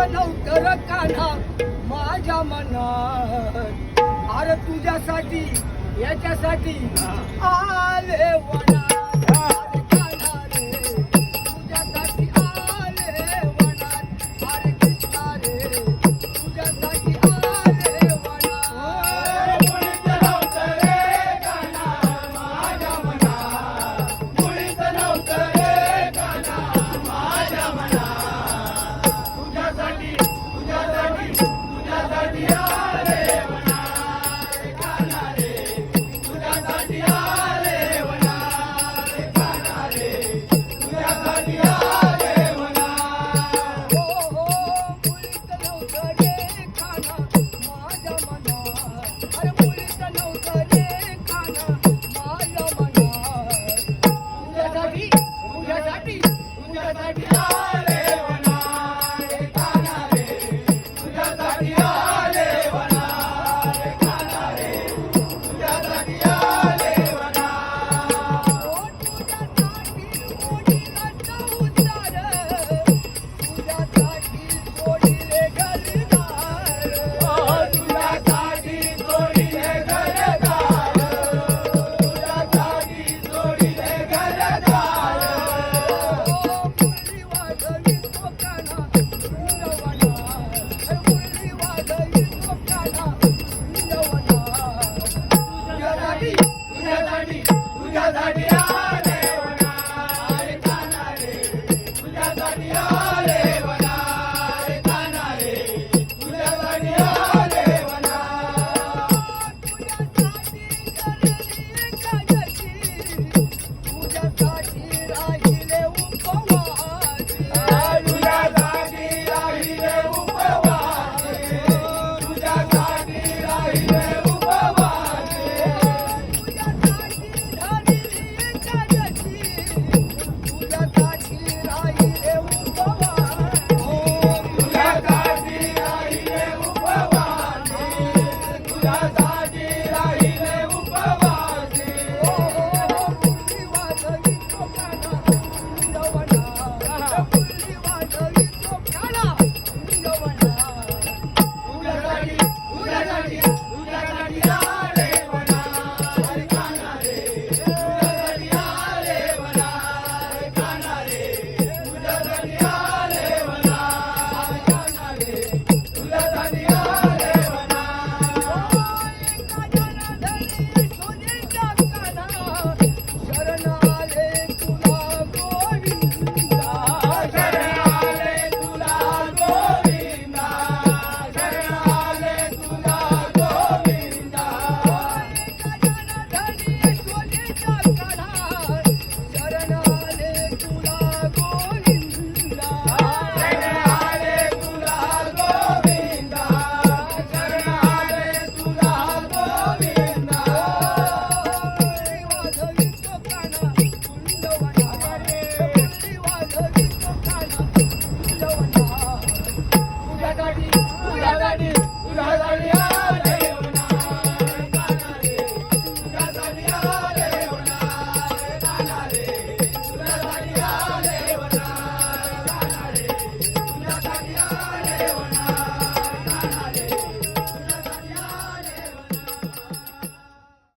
तुझं नव्हतं काना माझ्या मनात. अरे तुझ्यासाठी याच्यासाठी आले.